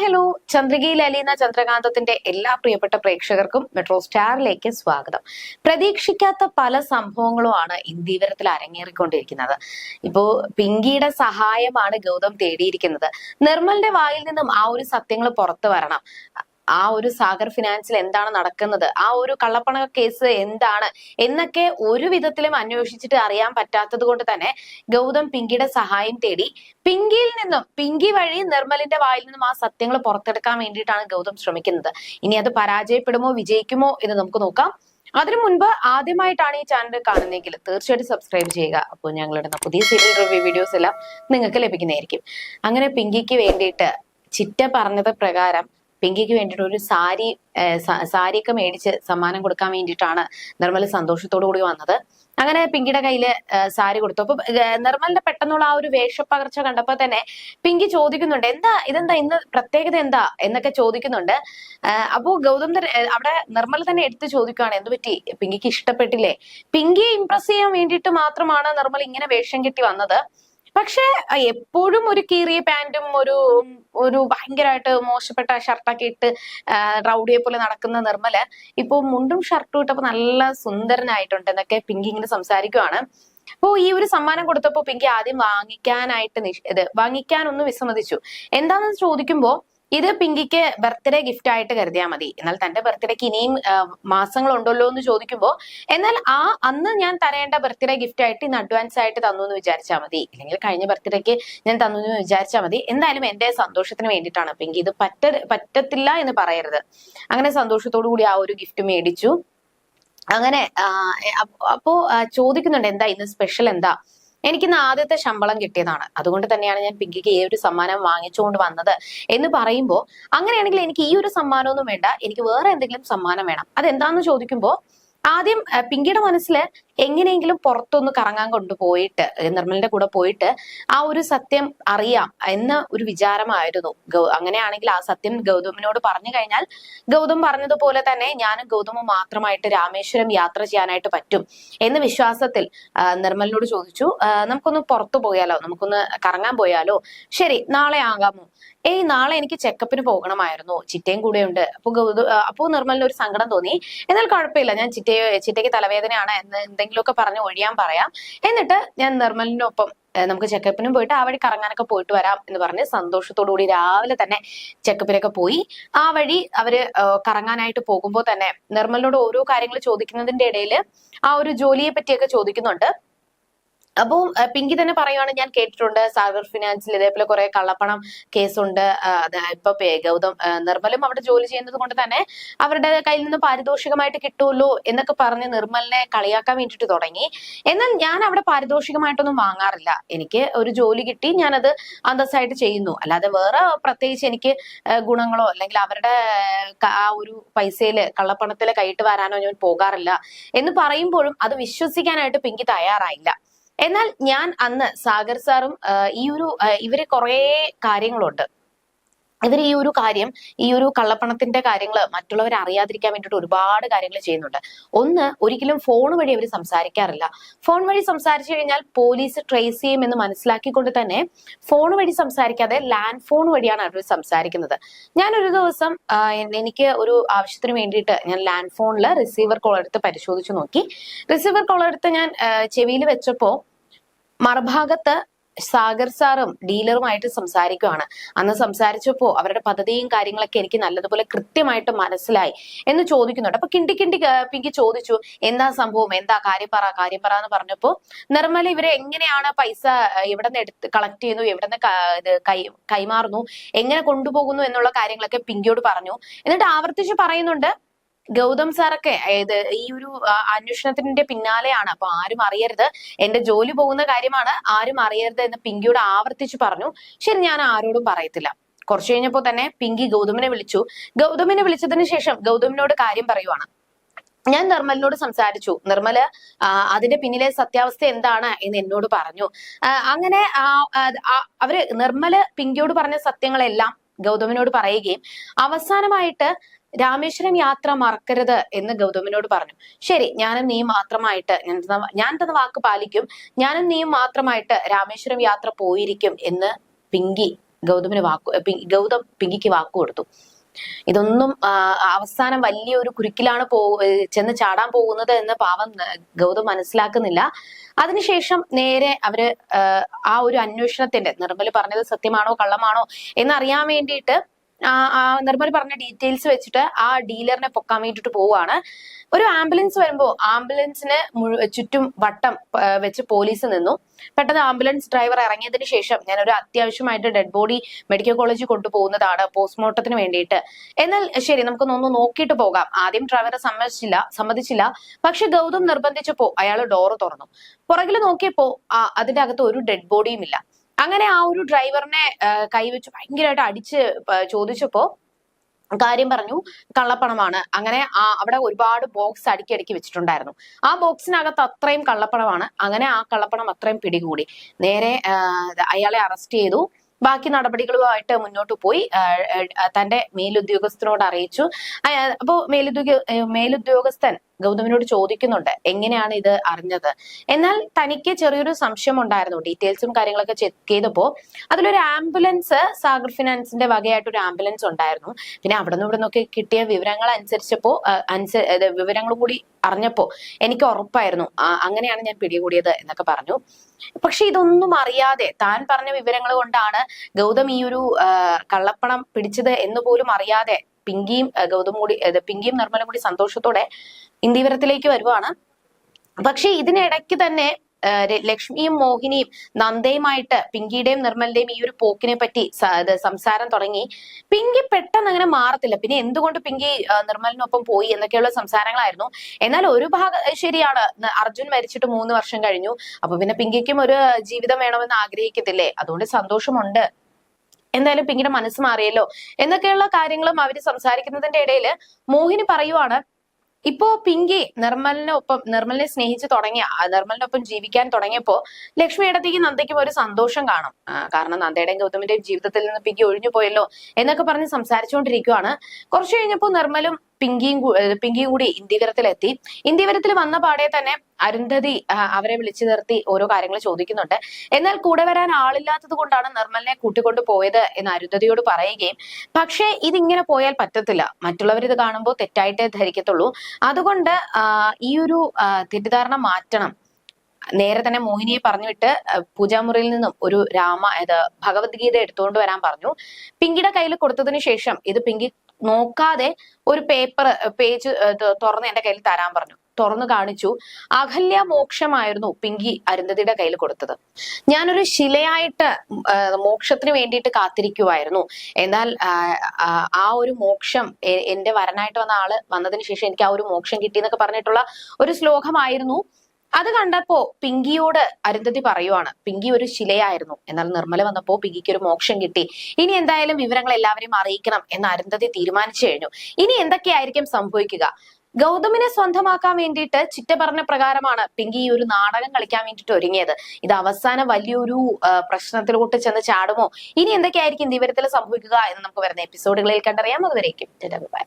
Hello ചന്ദ്രികയിൽ Aleena ചന്ദ്രകാന്തത്തിന്റെ എല്ലാ പ്രിയപ്പെട്ട പ്രേക്ഷകർക്കും മെട്രോ സ്റ്റാറിലേക്ക് സ്വാഗതം. പ്രതീക്ഷിക്കാത്ത പല സംഭവങ്ങളുമാണ് ഇന്ത്യവരത്തിൽ അരങ്ങേറിക്കൊണ്ടിരിക്കുന്നത്. ഇപ്പോ പിങ്കിയുടെ സഹായമാണ് ഗൗതം തേടിയിരിക്കുന്നത്. നിർമ്മലിന്റെ വായിൽ നിന്നും ആ ഒരു സത്യങ്ങൾ പുറത്തു വരണം. ആ ഒരു സാഗർ ഫിനാൻസിൽ എന്താണ് നടക്കുന്നത്? ആ ഒരു കള്ളപ്പണ കേസ് എന്താണ്? എന്നൊക്കെ ഒരു വിധത്തിലും അന്വേഷിച്ചിട്ട് അറിയാൻ പറ്റാത്തത് കൊണ്ട് തന്നെ ഗൗതം പിങ്കിയുടെ സഹായം തേടി പിങ്കിയിൽ നിന്നും പിങ്കി വഴി നിർമ്മലിന്റെ വായിൽ നിന്നും ആ സത്യങ്ങൾ പുറത്തെടുക്കാൻ വേണ്ടിയിട്ടാണ് ഗൗതം ശ്രമിക്കുന്നത്. ഇനി അത് പരാജയപ്പെടുമോ വിജയിക്കുമോ എന്ന് നമുക്ക് നോക്കാം. അതിനു മുൻപ് ആദ്യമായിട്ടാണ് ഈ ചാനൽ കാണുന്നതെങ്കിൽ തീർച്ചയായിട്ടും സബ്സ്ക്രൈബ് ചെയ്യുക. അപ്പോൾ ഞങ്ങളിടുന്ന പുതിയ സീരിയൽ റിവ്യൂ വീഡിയോസ് എല്ലാം നിങ്ങൾക്ക് ലഭിക്കുന്നതായിരിക്കും. അങ്ങനെ പിങ്കിക്ക് വേണ്ടിയിട്ട് ചിറ്റ പറഞ്ഞത് പ്രകാരം പിങ്കിക്ക് വേണ്ടിയിട്ട് ഒരു സാരി സാരിയൊക്കെ മേടിച്ച് സമ്മാനം കൊടുക്കാൻ വേണ്ടിയിട്ടാണ് നിർമ്മൽ സന്തോഷത്തോടു കൂടി വന്നത്. അങ്ങനെ പിങ്കിയുടെ കയ്യിൽ സാരി കൊടുത്തു. അപ്പൊ നിർമ്മലിന്റെ പെട്ടെന്നുള്ള ആ ഒരു വേഷപ്പകർച്ച കണ്ടപ്പോ തന്നെ പിങ്കി ചോദിക്കുന്നുണ്ട് എന്താ ഇതെന്താ ഇന്ന് പ്രത്യേകത എന്താ? എന്നൊക്കെ ചോദിക്കുന്നുണ്ട്. അപ്പോ ഗൗതം അവിടെ നിർമ്മൽ തന്നെ എടുത്ത് ചോദിക്കുകയാണ് എന്ത് പറ്റി? പിങ്കിക്ക് ഇഷ്ടപ്പെട്ടില്ലേ? പിങ്കിയെ ഇംപ്രസ് ചെയ്യാൻ വേണ്ടിയിട്ട് മാത്രമാണ് നിർമ്മൽ ഇങ്ങനെ വേഷം കെട്ടി വന്നത്. പക്ഷെ എപ്പോഴും ഒരു കീറിയ പാന്റും ഒരു ഒരു ഭയങ്കരമായിട്ട് മോശപ്പെട്ട ഷർട്ടൊക്കെ ഇട്ട് റൗഡിയെ പോലെ നടക്കുന്ന നിർമ്മൽ ഇപ്പൊ മുണ്ടും ഷർട്ടും ഇട്ടപ്പോ നല്ല സുന്ദരനായിട്ടുണ്ട്. എന്നൊക്കെ പിങ്കി ഇങ്ങനെ സംസാരിക്കുവാണ്. അപ്പോ ഈ ഒരു സമ്മാനം കൊടുത്തപ്പോ പിങ്കി ആദ്യം വാങ്ങിക്കാനായിട്ട് ഇത് വാങ്ങിക്കാനൊന്ന് വിസമ്മതിച്ചു. എന്താണെന്ന് ചോദിക്കുമ്പോ ഇത് പിങ്കിക്ക് ബർത്ത്ഡേ ഗിഫ്റ്റ് ആയിട്ട് കരുതിയാൽ മതി. എന്നാൽ തന്റെ ബർത്ത്ഡേക്ക് ഇനിയും മാസങ്ങൾ ഉണ്ടല്ലോ എന്ന് ചോദിക്കുമ്പോൾ എന്നാൽ ആ അന്ന് ഞാൻ തരേണ്ട ബർത്ത്ഡേ ഗിഫ്റ്റ് ആയിട്ട് ഇന്ന് അഡ്വാൻസ് ആയിട്ട് തന്നു എന്ന് വിചാരിച്ചാൽ മതി. അല്ലെങ്കിൽ കഴിഞ്ഞ ബർത്ത്ഡേക്ക് ഞാൻ തന്നു എന്ന് വിചാരിച്ചാൽ മതി. എന്തായാലും എന്റെ സന്തോഷത്തിന് വേണ്ടിയിട്ടാണ് പിങ്കി. ഇത് പറ്റ പറ്റത്തില്ല എന്ന് പറയരുത്. അങ്ങനെ സന്തോഷത്തോടു കൂടി ആ ഒരു ഗിഫ്റ്റ് മേടിച്ചു. അങ്ങനെ അപ്പോ ചോദിക്കുന്നുണ്ട് എന്താ ഇന്ന് സ്പെഷ്യൽ എന്താ? എനിക്കിന്ന് ആദ്യത്തെ ശമ്പളം കിട്ടിയതാണ്. അതുകൊണ്ട് തന്നെയാണ് ഞാൻ പിങ്കിക്ക് ഈ ഒരു സമ്മാനം വാങ്ങിച്ചുകൊണ്ട് വന്നത് എന്ന് പറയുമ്പോൾ അങ്ങനെയാണെങ്കിൽ എനിക്ക് ഈ ഒരു സമ്മാനമൊന്നും വേണ്ട. എനിക്ക് വേറെ എന്തെങ്കിലും സമ്മാനം വേണം. അതെന്താന്ന് ചോദിക്കുമ്പോൾ ആദ്യം പിങ്കിയുടെ മനസ്സിൽ എങ്ങനെയെങ്കിലും പുറത്തൊന്ന് കറങ്ങാൻ കൊണ്ടുപോയിട്ട് നിർമ്മലിന്റെ കൂടെ പോയിട്ട് ആ ഒരു സത്യം അറിയാം എന്ന ഒരു വിചാരമായിരുന്നു അങ്ങനെയാണെങ്കിൽ ആ സത്യം ഗൗതമിനോട് പറഞ്ഞു കഴിഞ്ഞാൽ ഗൗതം പറഞ്ഞതുപോലെ തന്നെ ഞാനും ഗൗതമും മാത്രമായിട്ട് രാമേശ്വരം യാത്ര ചെയ്യാനായിട്ട് പറ്റും എന്ന വിശ്വാസത്തിൽ നിർമ്മലിനോട് ചോദിച്ചു. നമുക്കൊന്ന് പുറത്തു പോയാലോ? നമുക്കൊന്ന് കറങ്ങാൻ പോയാലോ? ശരി നാളെ ആകാമോ? ഏയ് നാളെ എനിക്ക് ചെക്കപ്പിന് പോകണമായിരുന്നു. ചിറ്റയും കൂടെ ഉണ്ട് അപ്പൊ അപ്പോ നിർമ്മലിന് ഒരു സങ്കടം തോന്നി. എന്നാൽ കുഴപ്പമില്ല. ഞാൻ ചിറ്റയെ ചിറ്റയ്ക്ക് തലവേദനയാണ് എന്ന് എന്തെങ്കിലുമൊക്കെ പറഞ്ഞ് ഒഴിയാൻ പറയാം. എന്നിട്ട് ഞാൻ നിർമ്മലിനൊപ്പം നമുക്ക് ചെക്കപ്പിനും പോയിട്ട് ആ വഴി കറങ്ങാനൊക്കെ പോയിട്ട് വരാം എന്ന് പറഞ്ഞ് സന്തോഷത്തോടു കൂടി രാവിലെ തന്നെ ചെക്കപ്പിനൊക്കെ പോയി. ആ വഴി അവർ കറങ്ങാനായിട്ട് പോകുമ്പോൾ തന്നെ നിർമ്മലിനോട് ഓരോ കാര്യങ്ങൾ ചോദിക്കുന്നതിന്റെ ഇടയിൽ ആ ഒരു ജോലിയെ പറ്റിയൊക്കെ ചോദിക്കുന്നുണ്ട്. അപ്പോ പിങ്കി തന്നെ പറയുവാണ് ഞാൻ കേട്ടിട്ടുണ്ട് സാഗർ ഫിനാൻസിൽ ഇതേപോലെ കുറെ കള്ളപ്പണം കേസുണ്ട്. ഇപ്പൊ ഗൗതം നിർമ്മലും അവിടെ ജോലി ചെയ്യുന്നത് കൊണ്ട് തന്നെ അവരുടെ കയ്യിൽ നിന്ന് പാരിതോഷികമായിട്ട് കിട്ടുമല്ലോ എന്നൊക്കെ പറഞ്ഞ് നിർമ്മലിനെ കളിയാക്കാൻ വേണ്ടിട്ട് തുടങ്ങി. എന്നാൽ ഞാൻ അവിടെ പാരിതോഷികമായിട്ടൊന്നും വാങ്ങാറില്ല. എനിക്ക് ഒരു ജോലി കിട്ടി ഞാനത് അന്തസ്സായിട്ട് ചെയ്യുന്നു. അല്ലാതെ വേറെ പ്രത്യേകിച്ച് എനിക്ക് ഗുണങ്ങളോ അല്ലെങ്കിൽ അവരുടെ ആ ഒരു പൈസയിൽ കള്ളപ്പണത്തിൽ കൈയിട്ട് വരാനോ ഞാൻ പോകാറില്ല എന്ന് പറയുമ്പോഴും അത് വിശ്വസിക്കാനായിട്ട് പിങ്കി തയ്യാറായില്ല. എന്നാൽ ഞാൻ അന്ന് സാഗർ സാറും ഈ ഒരു ഇവർ കുറേ കാര്യങ്ങളുണ്ട്. ഇവർ ഈ ഒരു കാര്യം ഈ ഒരു കള്ളപ്പണത്തിന്റെ കാര്യങ്ങൾ മറ്റുള്ളവരെ അറിയാതിരിക്കാൻ വേണ്ടിയിട്ട് ഒരുപാട് കാര്യങ്ങൾ ചെയ്യുന്നുണ്ട്. ഒന്ന് ഒരിക്കലും ഫോൺ വഴി അവർ സംസാരിക്കാറില്ല. ഫോൺ വഴി സംസാരിച്ചു കഴിഞ്ഞാൽ പോലീസ് ട്രേസ് ചെയ്യുമെന്ന് മനസ്സിലാക്കിക്കൊണ്ട് തന്നെ ഫോൺ വഴി സംസാരിക്കാതെ ലാൻഡ് ഫോൺ വഴിയാണ് അവർ സംസാരിക്കുന്നത്. ഞാൻ ഒരു ദിവസം എനിക്ക് ഒരു ആവശ്യത്തിന് വേണ്ടിയിട്ട് ഞാൻ ലാൻഡ് ഫോണിൽ റിസീവർ കോൾ എടുത്ത് പരിശോധിച്ചു നോക്കി. റിസീവർ കോൾ എടുത്ത് ഞാൻ ചെവിയിൽ വെച്ചപ്പോൾ മറുഭാഗത്ത് സാഗർ സാറും ഡീലറുമായിട്ട് സംസാരിക്കുവാണ്. അന്ന് സംസാരിച്ചപ്പോ അവരുടെ പദ്ധതിയും കാര്യങ്ങളൊക്കെ എനിക്ക് നല്ലതുപോലെ കൃത്യമായിട്ട് മനസ്സിലായി എന്ന് ചോദിക്കുന്നുണ്ട്. അപ്പൊ കിണ്ടി കിണ്ടി പിങ്കി ചോദിച്ചു എന്താ സംഭവം? എന്താ? കാര്യം പറ കാര്യം പറ എന്ന് പറഞ്ഞപ്പോ നിർമ്മല ഇവരെ എങ്ങനെയാണ് പൈസ എവിടെ നിന്ന് എടുത്ത് കളക്ട് ചെയ്യുന്നു? എവിടെ നിന്ന് കൈ കൈമാറുന്നു? എങ്ങനെ കൊണ്ടുപോകുന്നു? എന്നുള്ള കാര്യങ്ങളൊക്കെ പിങ്കിയോട് പറഞ്ഞു. എന്നിട്ട് ആവർത്തിച്ച് പറയുന്നുണ്ട് ഗൗതം സാറൊക്കെ ഏത് ഈ ഒരു അന്വേഷണത്തിന്റെ പിന്നാലെയാണ്. അപ്പൊ ആരും അറിയരുത്. എന്റെ ജോലി പോകുന്ന കാര്യമാണ് ആരും അറിയരുത് എന്ന് പിങ്കിയോട് ആവർത്തിച്ചു പറഞ്ഞു. ശരി ഞാൻ ആരോടും പറയത്തില്ല. കുറച്ചു കഴിഞ്ഞപ്പോ തന്നെ പിങ്കി ഗൗതമിനെ വിളിച്ചു. ഗൗതമിനെ വിളിച്ചതിന് ശേഷം ഗൗതമിനോട് കാര്യം പറയുവാണ്. ഞാൻ നിർമ്മലിനോട് സംസാരിച്ചു. നിർമ്മൽ അതിന്റെ പിന്നിലെ സത്യാവസ്ഥ എന്താണ് എന്ന് എന്നോട് പറഞ്ഞു. അങ്ങനെ അവർ നിർമ്മൽ പിങ്കിയോട് പറഞ്ഞ സത്യങ്ങളെല്ലാം ഗൗതമിനോട് പറയുകയും അവസാനമായിട്ട് രാമേശ്വരം യാത്ര മറക്കരുത് എന്ന് ഗൗതമിനോട് പറഞ്ഞു. ശരി ഞാനും നീ മാത്രമായിട്ട് ഞാൻ തന്ന വാക്ക് പാലിക്കും. ഞാനും നീയും മാത്രമായിട്ട് രാമേശ്വരം യാത്ര പോയിരിക്കും എന്ന് പിങ്കി ഗൗതമിന് വാക്ക് ഗൗതം പിങ്കിക്ക് വാക്ക് കൊടുത്തു. ഇതൊന്നും അവസാനം വലിയൊരു കുരുക്കിലാണ് പോ ചെന്ന് ചാടാൻ പോകുന്നത് എന്ന് പാവം ഗൗതം മനസ്സിലാക്കുന്നില്ല. അതിനുശേഷം നേരെ അവർ ആ, ഒരു അന്വേഷണത്തിന്റെ നിർമ്മൽ പറഞ്ഞത് സത്യമാണോ കള്ളമാണോ എന്നറിയാൻ വേണ്ടിയിട്ട് നിർമ്മൽ പറഞ്ഞ ഡീറ്റെയിൽസ് വെച്ചിട്ട് ആ ഡീലറിനെ പൊക്കാൻ വേണ്ടിയിട്ട് പോവാണ് ഒരു ആംബുലൻസ് വരുമ്പോൾ ആംബുലൻസിന് ചുറ്റും വട്ടം വെച്ച് പോലീസ് നിന്നു. പെട്ടെന്ന് ആംബുലൻസ് ഡ്രൈവർ ഇറങ്ങിയതിന് ശേഷം ഞാൻ ഒരു അത്യാവശ്യമായിട്ട് ഡെഡ് ബോഡി മെഡിക്കൽ കോളേജിൽ കൊണ്ടുപോകുന്നതാണ് പോസ്റ്റ്മോർട്ടത്തിന് വേണ്ടിയിട്ട്. എന്നാൽ ശരി നമുക്കൊന്ന് നോക്കിയിട്ട് പോകാം. ആദ്യം ഡ്രൈവറെ സമ്മതിച്ചില്ല സമ്മതിച്ചില്ല. പക്ഷെ ഗൗതം നിർബന്ധിച്ചപ്പോ അയാൾ ഡോറ് തുറന്നു. പുറകിൽ നോക്കിയപ്പോ ആ അതിന്റെ അകത്ത് ഒരു ഡെഡ് ബോഡിയും ഇല്ല. അങ്ങനെ ആ ഒരു ഡ്രൈവറിനെ കൈവച്ച് ഭയങ്കരമായിട്ട് അടിച്ച് ചോദിച്ചപ്പോ കാര്യം പറഞ്ഞു കള്ളപ്പണമാണ്. അങ്ങനെ ആ അവിടെ ഒരുപാട് ബോക്സ് അടുക്കി അടുക്കി വെച്ചിട്ടുണ്ടായിരുന്നു. ആ ബോക്സിനകത്ത് അത്രയും കള്ളപ്പണമാണ്. അങ്ങനെ ആ കള്ളപ്പണം അത്രയും പിടികൂടി. നേരെ അയാളെ അറസ്റ്റ് ചെയ്തു. ബാക്കി നടപടികളുമായിട്ട് മുന്നോട്ട് പോയി. തന്റെ മേലുദ്യോഗസ്ഥനോട് അറിയിച്ചു. അപ്പോൾ അപ്പോ മേലുദ്യോഗ മേലുദ്യോഗസ്ഥൻ ഗൗതമിനോട് ചോദിക്കുന്നുണ്ട് എങ്ങനെയാണ് ഇത് അറിഞ്ഞത്? എന്നാൽ തനിക്ക് ചെറിയൊരു സംശയം ഉണ്ടായിരുന്നു ഡീറ്റെയിൽസും കാര്യങ്ങളൊക്കെ ചെക്ക് ചെയ്തപ്പോ അതിലൊരു ആംബുലൻസ് സാഗർ ഫിനാൻസിന്റെ വകയായിട്ട് ഒരു ആംബുലൻസ് ഉണ്ടായിരുന്നു. പിന്നെ അവിടെ നിന്ന് ഇവിടെ നിന്നൊക്കെ കിട്ടിയ വിവരങ്ങൾ അനുസരിച്ചപ്പോ ആ, അനുസ- ഇത് വിവരങ്ങൾ കൂടി അറിഞ്ഞപ്പോ എനിക്ക് ഉറപ്പായിരുന്നു. അങ്ങനെയാണ് ഞാൻ പിടികൂടിയത് എന്നൊക്കെ പറഞ്ഞു. പക്ഷെ ഇതൊന്നും അറിയാതെ താൻ പറഞ്ഞ വിവരങ്ങൾ കൊണ്ടാണ് ഗൗതം ഈ ഒരു കള്ളപ്പണം പിടിച്ചത് എന്ന് പോലും അറിയാതെ പിങ്കിയും ഗൗതം കൂടി പിങ്കിയും നിർമ്മലും കൂടി സന്തോഷത്തോടെ ഇന്ദീവരത്തിലേക്ക് വരുവാണ്. പക്ഷെ ഇതിനിടയ്ക്ക് തന്നെ ലക്ഷ്മിയും മോഹിനിയും നന്ദയുമായിട്ട് പിങ്കിയുടെയും നിർമ്മലിന്റെയും ഈ ഒരു പോക്കിനെ പറ്റി സംസാരം തുടങ്ങി. പിങ്കി പെട്ടെന്ന് അങ്ങനെ മാറത്തില്ല. പിന്നെ എന്തുകൊണ്ട് പിങ്കി നിർമ്മലിനൊപ്പം പോയി എന്നൊക്കെയുള്ള സംസാരങ്ങളായിരുന്നു. എന്നാൽ ഒരു ഭാഗ ശരിയാണ്. അർജുൻ മരിച്ചിട്ട് മൂന്ന് വർഷം കഴിഞ്ഞു. അപ്പൊ പിന്നെ പിങ്കിക്കും ഒരു ജീവിതം വേണമെന്ന് ആഗ്രഹിക്കത്തില്ലേ? അതുകൊണ്ട് സന്തോഷമുണ്ട്. എന്തായാലും പിങ്കിയുടെ മനസ്സ് മാറിയല്ലോ എന്നൊക്കെയുള്ള കാര്യങ്ങളും അവർ സംസാരിക്കുന്നതിന്റെ ഇടയിൽ മോഹിനി പറയുവാണ് ഇപ്പോ പിങ്കി നിർമ്മലിനെ ഒപ്പം നിർമ്മലിനെ സ്നേഹിച്ചു തുടങ്ങിയ നിർമ്മലിനൊപ്പം ജീവിക്കാൻ തുടങ്ങിയപ്പോ ലക്ഷ്മി ഇടത്തേക്ക് നന്ദയ്ക്കും ഒരു സന്തോഷം കാണും. കാരണം നന്ദയുടെയും ഗൗതമിന്റെയും ജീവിതത്തിൽ നിന്ന് പിങ്കി ഒഴിഞ്ഞു പോയല്ലോ എന്നൊക്കെ പറഞ്ഞ് സംസാരിച്ചുകൊണ്ടിരിക്കുവാണ്. കുറച്ചു കഴിഞ്ഞപ്പോ നിർമ്മലും പിങ്കിയും പിങ്കിയും കൂടി ഇന്ത്യവരത്തിലെത്തി ഇന്ത്യകരത്തിൽ വന്ന പാടെ തന്നെ അരുന്ധതി അവരെ വിളിച്ചു നിർത്തി ഓരോ കാര്യങ്ങൾ ചോദിക്കുന്നുണ്ട്. എന്നാൽ കൂടെ വരാൻ ആളില്ലാത്തത് കൊണ്ടാണ് നിർമ്മലിനെ കൂട്ടിക്കൊണ്ടു പോയത് എന്ന് അരുന്ധതിയോട് പറയുകയും പക്ഷേ ഇതിങ്ങനെ പോയാൽ പറ്റത്തില്ല. മറ്റുള്ളവർ ഇത് കാണുമ്പോൾ തെറ്റായിട്ടേ ധരിക്കത്തുള്ളൂ. അതുകൊണ്ട് ഈ ഒരു തെറ്റിദ്ധാരണ മാറ്റണം. നേരെ തന്നെ മോഹിനിയെ പറഞ്ഞുവിട്ട് വിട്ട് പൂജാമുറിയിൽ നിന്നും ഒരു രാമ ഇത് ഭഗവത്ഗീത എടുത്തുകൊണ്ട് വരാൻ പറഞ്ഞു. പിങ്കിയുടെ കയ്യിൽ കൊടുത്തതിന് ശേഷം ഇത് പിങ്കി നോക്കാതെ ഒരു പേപ്പർ പേജ് തുറന്ന് എന്റെ കയ്യിൽ തരാൻ പറഞ്ഞു. തുറന്നു കാണിച്ചു. അഹല്യ മോക്ഷമായിരുന്നു പിങ്കി അരുന്ധതിയുടെ കയ്യിൽ കൊടുത്തത്. ഞാനൊരു ശിലയായിട്ട് മോക്ഷത്തിന് വേണ്ടിയിട്ട് കാത്തിരിക്കുമായിരുന്നു എന്നാൽ ആ, ഒരു മോക്ഷം എന്റെ വരനായിട്ട് വന്ന ആൾ വന്നതിന് ശേഷം എനിക്ക് ആ ഒരു മോക്ഷം കിട്ടി എന്നൊക്കെ പറഞ്ഞിട്ടുള്ള ഒരു ശ്ലോകമായിരുന്നു. അത് കണ്ടപ്പോ പിങ്കിയോട് അരുന്ധതി പറയുവാണ് പിങ്കി ഒരു ശിലയായിരുന്നു. എന്നാൽ നിർമ്മല വന്നപ്പോ പിങ്കിക്ക് ഒരു മോക്ഷം കിട്ടി. ഇനി എന്തായാലും വിവരങ്ങൾ എല്ലാവരെയും അറിയിക്കണം എന്ന് അരുന്ധതി തീരുമാനിച്ചു കഴിഞ്ഞു. ഇനി എന്തൊക്കെയായിരിക്കും സംഭവിക്കുക? ഗൗതമിനെ സ്വന്തമാക്കാൻ വേണ്ടിയിട്ട് ചിറ്റ പറഞ്ഞ പ്രകാരമാണ് പിങ്കി ഈ ഒരു നാടകം കളിക്കാൻ വേണ്ടിയിട്ട് ഒരുങ്ങിയത്. ഇത് അവസാനം വലിയൊരു പ്രശ്നത്തിലോട്ട് ചെന്ന് ചാടുമോ? ഇനി എന്തൊക്കെയായിരിക്കും ദിവരത്തിൽ സംഭവിക്കുക എന്ന് നമുക്ക് വരുന്ന എപ്പിസോഡുകളിൽ കണ്ടറിയാം. അതുവരേക്കും ബൈ